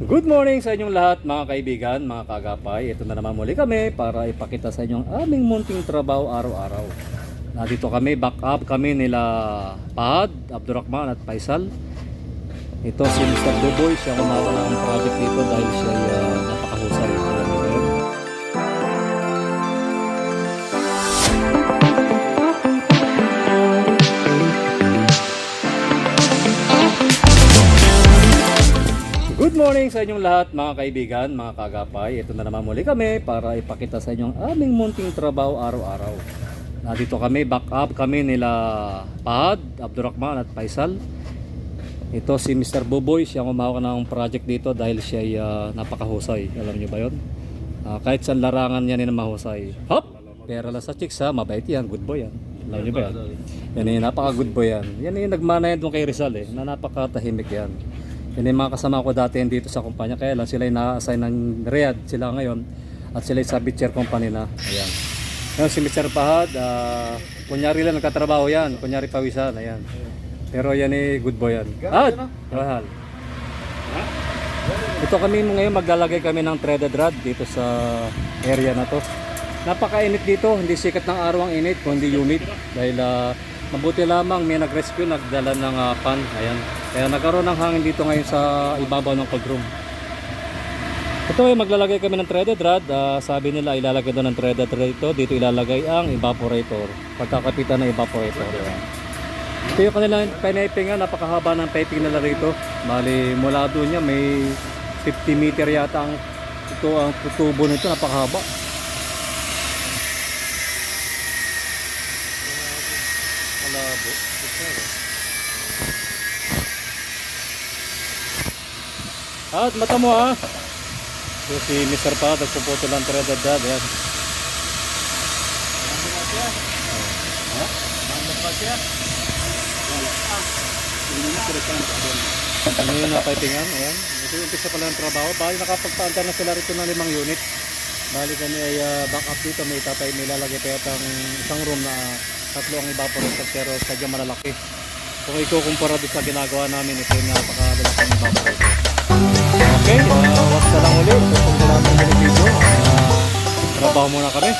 Good morning sa inyong lahat mga kaibigan, mga kagapay. Ito na naman muli kami para ipakita sa inyo ang aming munting trabaho araw-araw. Nandito kami, back up kami nila Pahad, Abdurrahman at Faisal. Ito si Mr. Duboy, siya kumawa ng project dito dahil siya uh, Good morning sa inyong lahat mga kaibigan, mga kagapay. Ito na naman muli kami para ipakita sa inyo ang aming munting trabaho araw-araw. Nandito kami, back up kami nila Pahad, Abdurrahman at Faisal. Ito si Mr. Buboy, siya kumawa ng project dito dahil siya ay ah, napakahusay. Alam niyo ba yun? Ah, kahit saan larangan niya na mahusay. Hop! Pera lang sa chicks ha, mabait yan, good boy yan. Alam niyo ba yan? Yan yung napaka good boy yan. Yan yung nagmana yan doon kay Rizal eh, na napakatahimik yan. Yan yung mga kasama ko dati dito sa kumpanya, kaya lang sila yung na-assign ng Riyadh sila ngayon at sila sa Bitcher Company na. Ayan. Ngayon si Mr. Pahad, ah, kunyari lang nagkatrabaho yan, kunyari pawisan, ayan. Pero yan eh, good boy yan. Ah, mahal. Ito kami ngayon maglalagay kami ng threaded rod dito sa area na to. Napakainit dito, hindi sikat ng araw ang init, kundi humid. Dahil ah, mabuti lamang may nag-rescue, nagdala ng ah, pan. Ayan. Kaya nagkaroon ng hangin dito ngayon sa ibabaw ng cold room. Ito ay maglalagay kami ng threaded rod. Ah, sabi nila ilalagay doon ng threaded rod ito. Dito ilalagay ang evaporator. Pagkakapitan ng evaporator. Ayan. Ito yung kanilang piniping nga, napakahaba ng piping nila rito. Bali, mula doon niya may 50 meter yata ang ito ang tubo nito, napakahaba. Malabo. At mata mo ha. Ito si Mr. Pa, nagpuputo ng threaded dad. Yan. Ano yung napipingan? Ayan. Ito yung umpisa pala ng trabaho. Bali nakapagpaandar na sila rito ng limang unit. Bali kami ay ah, back up dito. May tatay may lalagay pa yata ang isang room na tatlo ang evaporator pero sadyang malalaki. Kung ikukumpara doon sa ginagawa namin, ito yung napakalalaking evaporator. Okay, uh, wag na lang ulit. Kung wala ulit dito, ah, trabaho muna kami.